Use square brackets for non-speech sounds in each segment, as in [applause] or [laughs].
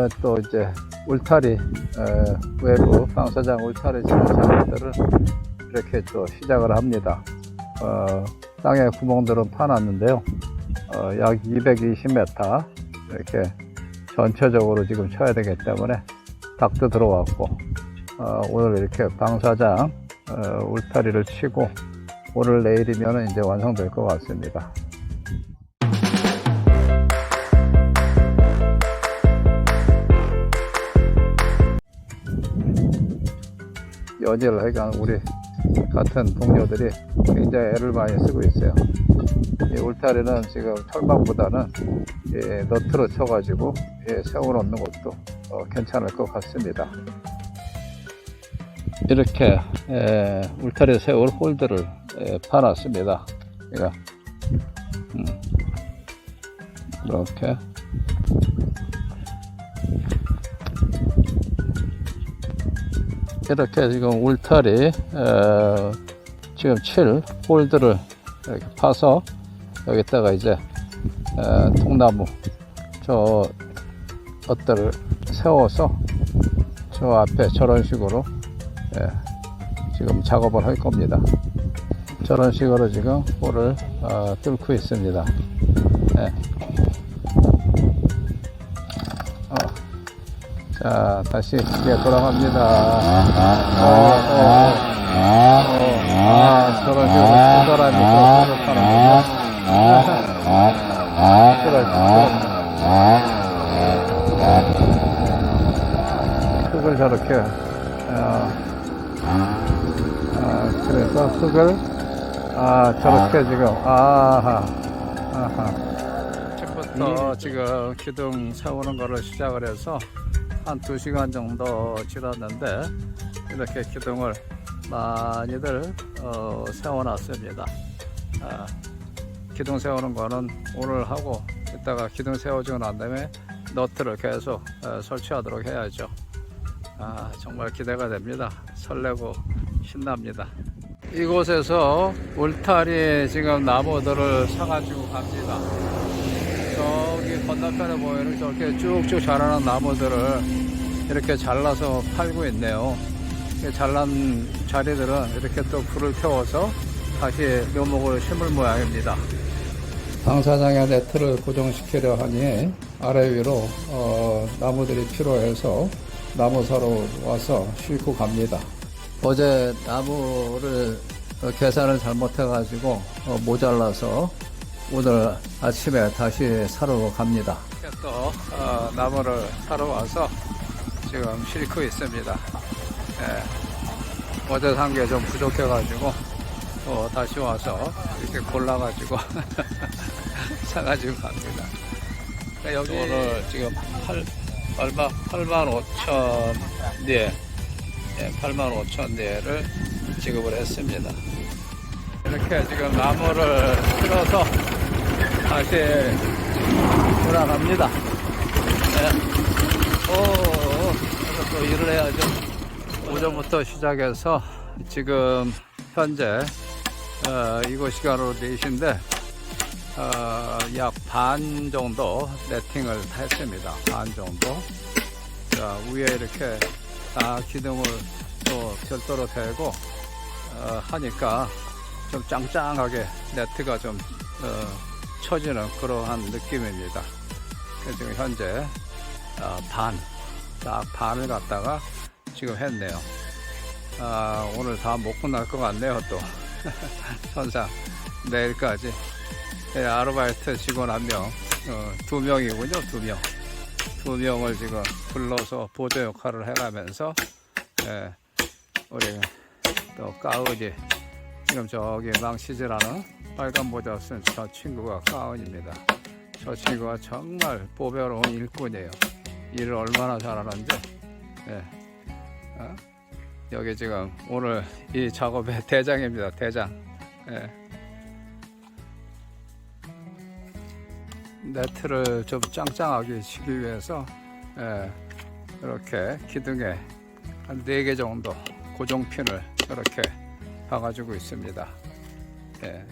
어, 또 이제 울타리 어, 외부 방사장 울타리 지는 작업들을 이렇게 또 시작을 합니다. 어, 땅에 구멍들은 파놨는데요. 어, 약 220m 이렇게 전체적으로 지금 쳐야 되기 때문에 닭도 들어왔고 어, 오늘 이렇게 방사장 어, 울타리를 치고 오늘 내일이면 이제 완성될 것 같습니다. 여지를 하여간 우리 같은 동료들이 굉장히 애를 많이 쓰고 있어요. 이 울타리는 지금 철망보다는 예, 너트로 쳐가지고 예, 세워놓는 것도 어, 괜찮을 것 같습니다. 이렇게 예, 울타리 세울 홀드를 예, 파놨습니다. 제가 음, 이렇게 이렇게 지금 울타리 어, 지금 칠 홀드를 이렇게 파서 여기다가 이제 어, 통나무 저 것들을 세워서 저 앞에 저런 식으로 예, 지금 작업을 할 겁니다. 저런 식으로 지금 홀을 어, 뚫고 있습니다. 예. 자, 다시 이제 돌아갑니다. 어, 어, 어, 아, 저런 식으로 두 사람이. 흙을 저렇게, 어, 아, 그래서 흙을, 아, 저렇게 지금, 아하, 아하. 아침부터 지금 기둥 세우는 거를 시작을 해서 한 2시간 정도 지났는데 이렇게 기둥을 많이들 어, 세워놨습니다. 아, 기둥 세우는 거는 오늘 하고 이따가 기둥 세워지고 난 다음에 너트를 계속 어, 설치하도록 해야죠. 아, 정말 기대가 됩니다. 설레고 신납니다. 이곳에서 울타리 지금 나무들을 사가지고 갑니다. 건너편에 보이는 저렇게 쭉쭉 자라는 나무들을 이렇게 잘라서 팔고 있네요. 이 잘난 자리들은 이렇게 또 불을 태워서 다시 묘목을 심을 모양입니다. 방사장에 네트를 고정시키려 하니 아래 위로 어, 나무들이 필요해서 나무 사러 와서 싣고 갑니다. 어제 나무를 어, 계산을 잘못해가지고 어, 모자라서 오늘 아침에 다시 사러 갑니다. 또 어, 나무를 사러 와서 지금 싣고 있습니다. 예, 어제 산 게 좀 부족해가지고 또 다시 와서 이렇게 골라가지고 [laughs] 사가지고 갑니다. 그러니까 여기 오늘 지금 8, 얼마 8만 5천 네, 예, 8만 5천 네를 지급을 했습니다. 이렇게 지금 나무를 실어서 다시 돌아갑니다. 네. 오, 그래서 또 일을 해야죠. 오전부터 시작해서 지금 현재 어, 이곳 시간으로 4시인데 어, 약반 정도 네팅을 했습니다. 반 정도. 자, 위에 이렇게 다 기둥을 또 별도로 대고 어, 하니까 좀 짱짱하게 네트가 좀 어, 쳐지는 그러한 느낌입니다. 지금 현재 어, 반, 딱 반을 갖다가 지금 했네요. 아, 오늘 다 못 끝날 것 같네요, 또. [laughs] 선상, 내일까지. 예, 아르바이트 직원 한 명, 어, 두 명이군요, 두 명. 두 명을 지금 불러서 보조 역할을 해가면서, 예, 우리 또 까으리, 지금 저기 망치질하는 빨간 모자 쓴 저 친구가 까은입니다. 저 친구가 정말 보배로운 일꾼이에요. 일을 얼마나 잘하는지. 예. 어? 여기 지금 오늘 이 작업의 대장입니다. 대장. 예. 네트를 좀 짱짱하게 치기 위해서 예. 이렇게 기둥에 한 4개 정도 고정핀을 이렇게 박아주고 있습니다. 예.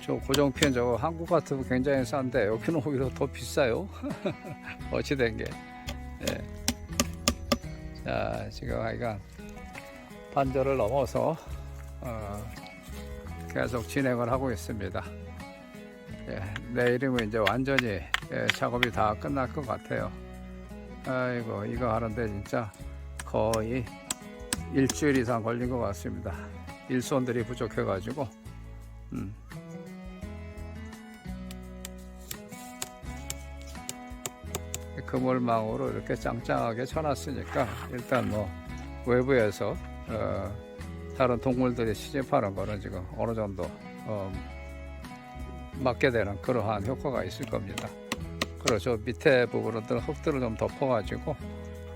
저 고정핀 저거 한국 같으면 굉장히 싼데 여기는 오히려 더 비싸요. [laughs] 어찌된 게. 예. 자, 지금 아이가 반절을 넘어서 어, 계속 진행을 하고 있습니다. 예, 내일이면 이제 완전히 예, 작업이 다 끝날 것 같아요. 아이고 이거 하는데 진짜 거의 일주일 이상 걸린 것 같습니다. 일손들이 부족해가지고. 음. 그물망으로 이렇게 짱짱하게 쳐놨으니까 일단 뭐 외부에서 어, 다른 동물들이 시집하는 거는 지금 어느 정도 어, 맞게 되는 그러한 효과가 있을 겁니다. 그리고 저 밑에 부분들 흙들을 좀 덮어가지고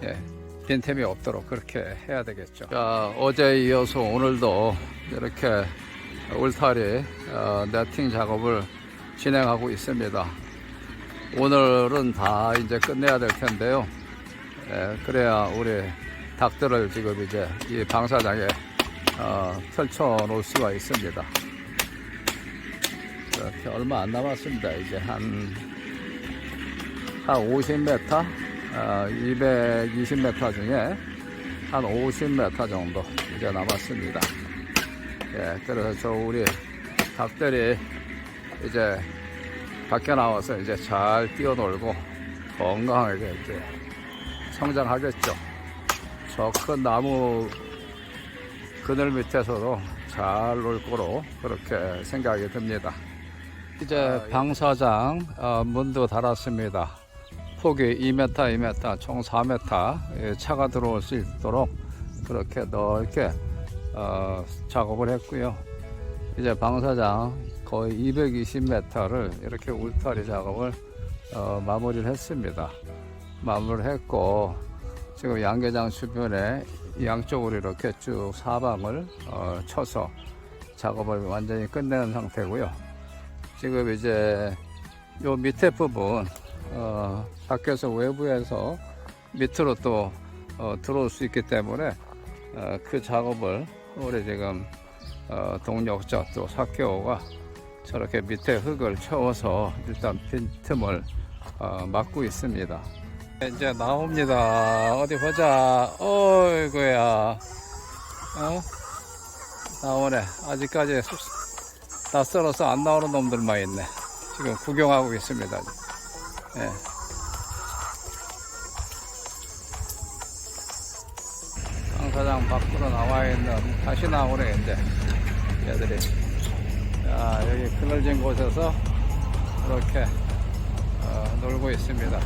예, 빈틈이 없도록 그렇게 해야 되겠죠. 자, 어제 이어서 오늘도 이렇게 울타리 어, 네팅 작업을 진행하고 있습니다. 오늘은 다 이제 끝내야 될 텐데요. 예, 그래야 우리 닭들을 지금 이제 이 방사장에 어, 펼쳐 놓을 수가 있습니다. 이렇게 얼마 안 남았습니다. 이제 한, 한 50m, 어, 220m 중에 한 50m 정도 이제 남았습니다. 예, 그래서 저 우리 닭들이 이제 밖에 나와서 이제 잘 뛰어놀고 건강하게 이제 성장하겠죠. 저 큰 나무 그늘 밑에서도 잘 놀 거로 그렇게 생각이 듭니다. 이제 방사장 어, 문도 달았습니다. 폭이 2m, 2m, 총 4m 예, 차가 들어올 수 있도록 그렇게 넓게 어, 작업을 했고요. 이제 방사장 거의 220m를 이렇게 울타리 작업을 어, 마무리를 했습니다. 마무리를 했고 지금 양계장 주변에 양쪽으로 이렇게 쭉 사방을 어, 쳐서 작업을 완전히 끝내는 상태고요. 지금 이제 요 밑에 부분 어, 밖에서 외부에서 밑으로 또 어, 들어올 수 있기 때문에 어, 그 작업을 우리 지금 어, 동력자 또 사케오가 저렇게 밑에 흙을 채워서 일단 빈틈을 어, 막고 있습니다. 이제 나옵니다. 어디 보자. 어이구야. 어? 나오네. 아직까지 쑥- 다 썰어서 안 나오는 놈들만 있네. 지금 구경하고 있습니다. 네. 강사장 밖으로 나와 있는 다시 나오네 이제. 얘들이. 자 여기 그늘진 곳에서 이렇게 어, 놀고 있습니다.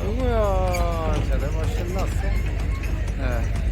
아이고야 제대로 신났어. 네.